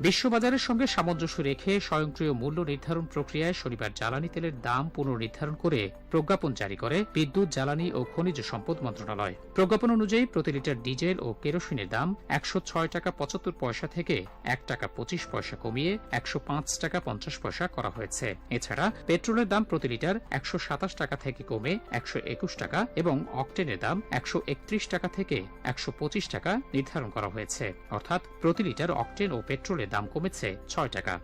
বিশ্ববাজারের সঙ্গে সামঞ্জস্য রেখে স্বয়ংক্রিয় মূল্য নির্ধারণ প্রক্রিয়ায় শনিবার জ্বালানি তেলের দাম পুনর্নির্ধারণ করে প্রজ্ঞাপন জারি করে বিদ্যুৎ, জ্বালানি ও খনিজ সম্পদ মন্ত্রণালয়। প্রজ্ঞাপন অনুযায়ী প্রতি লিটার ডিজেল ও কেরোসিনের দাম একশো ছয় টাকা পঁচাত্তর পয়সা থেকে এক টাকা পঁচিশ পয়সা কমিয়ে একশো পাঁচ টাকা পঞ্চাশ পয়সা করা হয়েছে। এছাড়া পেট্রোলের দাম প্রতি লিটার একশো সাতাশ টাকা থেকে কমে একশো একুশ টাকা এবং অকটেনের দাম একশো একত্রিশ টাকা থেকে একশো পঁচিশ টাকা নির্ধারণ করা হয়েছে। অর্থাৎ প্রতি লিটার অকটেন ও পেট্রোলের দাম কমেছে ছয় টাকা।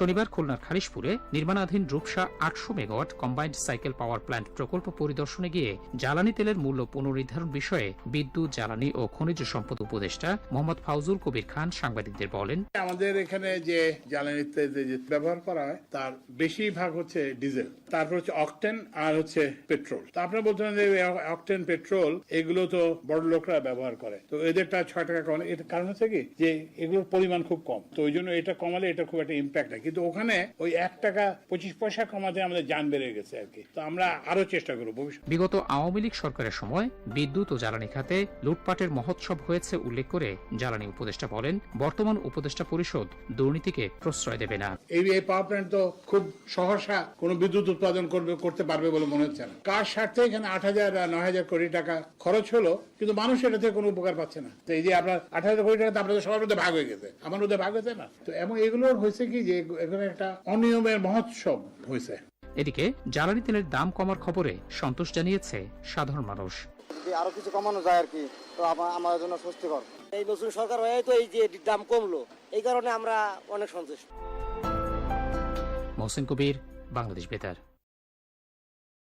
শনিবার খুলনার খালিশপুরে নির্মাণাধীন রূপসা আটশো megawatt combined cycle power plant প্রকল্প পরিদর্শনে গিয়ে জ্বালানি তেলের মূল্য পুনর্নির্ধারণ বিষয়ে বিদ্যুৎ, জ্বালানি ও খনিজ সম্পদ উপদেষ্টা মোহাম্মদ ফাউজুল কবির খান সাংবাদিকদের বলেন, আমাদের এখানে যে যে ব্যবহার করা হয়, তার বেশিরভাগ হচ্ছে ডিজেল, তারপর হচ্ছে অকটেন আর হচ্ছে পেট্রোল। তা আপনারা বলতে পারেন যে অকটেন, পেট্রোল, এগুলো তো বড় লোকরা ব্যবহার করে। তো এদেরটা ছয় টাকা কমানো এটা কারণ হচ্ছে কি? যে এগুলোর পরিমাণ খুব কম। তো ওই জন্য এটা কমালে এটা খুব একটা ইম্প্যাক্ট হয় কিন্তু ওখানে ওই এক টাকা পঁচিশ পয়সা কমাতে আমাদের যান বেড়ে গেছে আর কি। তো আমরা আরও চেষ্টা করব ভবিষ্যৎ বিগত আওয়ামী লীগ সরকারের সময় বিদ্যুৎ ও জ্বালানি খাতে লুটপাটের মহোৎসব হয়েছে উল্লেখ করে জ্বালানি উপদেষ্টা বলেন বর্তমান উপদেষ্টা পরিষদ দুর্নীতিকে প্রশ্রয় দেবে না। এই পাওয়ার প্ল্যান্ট তো খুব সহসা কোনো বিদ্যুৎ উৎপাদন করবে করতে পারবে বলে মনে হচ্ছে না। কার স্বার্থে এখানে আট হাজার নয় হাজার কোটি টাকা খরচ হলো কিন্তু মানুষ এটা থেকে কোনো উপকার পাচ্ছে না। তো এই যে আপনার আট হাজার কোটি টাকা তো আপনাদের সবার মধ্যে ভাগ হয়ে গেছে আমার মধ্যে ভাগ হয়েছে না। তো এবং এগুলোর হয়েছে কি যে এখানে একটা অনিয়মের মহোৎসব হয়েছে। এদিকে জ্বালানি তেলের দাম কমার খবরে সন্তোষ জানিয়েছে সাধারণ মানুষ। যদি আরও কিছু কমানো যায় আর কি তো আমা- আমাদের জন্য স্বস্তিকর। এই নতুন সরকার হয়ে তো এই যে দাম কমলো এই কারণে আমরা অনেক সন্তুষ্ট। মহসিন কবির বাংলাদেশ বেতার।